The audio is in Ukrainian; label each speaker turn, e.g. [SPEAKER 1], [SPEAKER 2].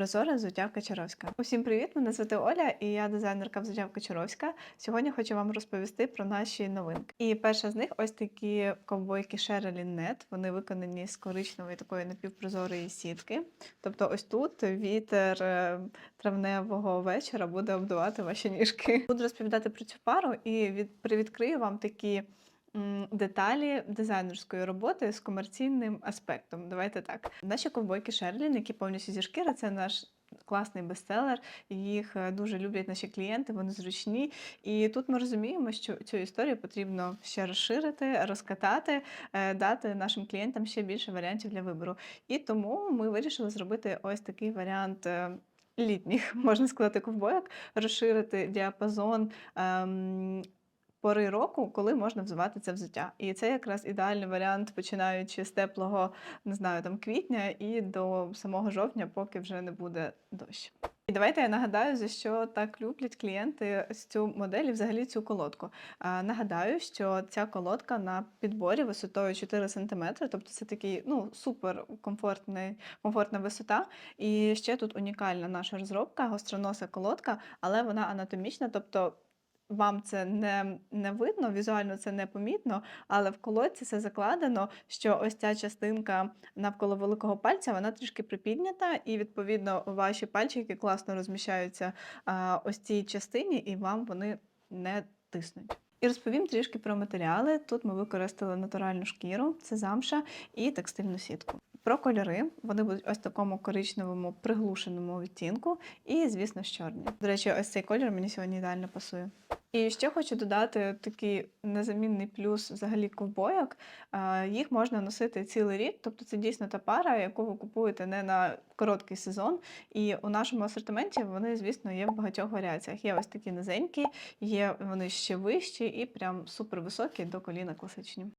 [SPEAKER 1] Прозоре взуття Качаровська. Усім привіт! Мене звати Оля і я дизайнерка взуття Качаровська. Сьогодні хочу вам розповісти про наші новинки. І перша з них ось такі ковбойки Sherilyn. Вони виконані з коричневої такої напівпрозорої сітки. Тобто, ось тут вітер е, травневого вечора буде обдувати ваші ніжки. Буду розповідати про цю пару і від, привідкрию вам такі. Деталі дизайнерської роботи з комерційним аспектом. Давайте так. Наші ковбойки Шерлін, які повністю зі шкіри, це наш класний бестселер. Їх е, дуже люблять наші клієнти, вони зручні. І тут ми розуміємо, що цю історію потрібно ще розширити, розкатати, е, дати нашим клієнтам ще більше варіантів для вибору. І тому ми вирішили зробити ось такий варіант. е, Літніх, можна сказати, ковбойок, розширити діапазон ем, пори року, коли можна взувати це взуття. І це якраз ідеальний варіант, починаючи з теплого, не знаю, там квітня і до самого жовтня, поки вже не буде дощ. І давайте я нагадаю, за що так люблять клієнти з цю модель і взагалі цю колодку. А, нагадаю, що ця колодка на підборі висотою 4 см, тобто це такий ну, супер комфортний, комфортна висота. І ще тут унікальна наша розробка, гостроноса колодка, але вона анатомічна, тобто вам це не, не видно, візуально це не помітно, але в колодці це закладено, що ось ця частинка навколо великого пальця, вона трішки припіднята, і відповідно ваші пальчики класно розміщаються ось цій частині, і вам вони не тиснуть. І розповім трішки про матеріали. Тут ми використали натуральну шкіру, це замша і текстильну сітку. Про кольори вони будуть ось такому коричневому приглушеному відтінку, і, звісно, чорні. До речі, ось цей колір мені сьогодні ідеально пасує. І ще хочу додати такий незамінний плюс взагалі ковбойок. Їх можна носити цілий рік, тобто це дійсно та пара, яку ви купуєте не на короткий сезон. І у нашому асортименті вони, звісно, є в багатьох варіаціях. Є ось такі низенькі, є вони ще вищі і прям супервисокі до коліна класичні.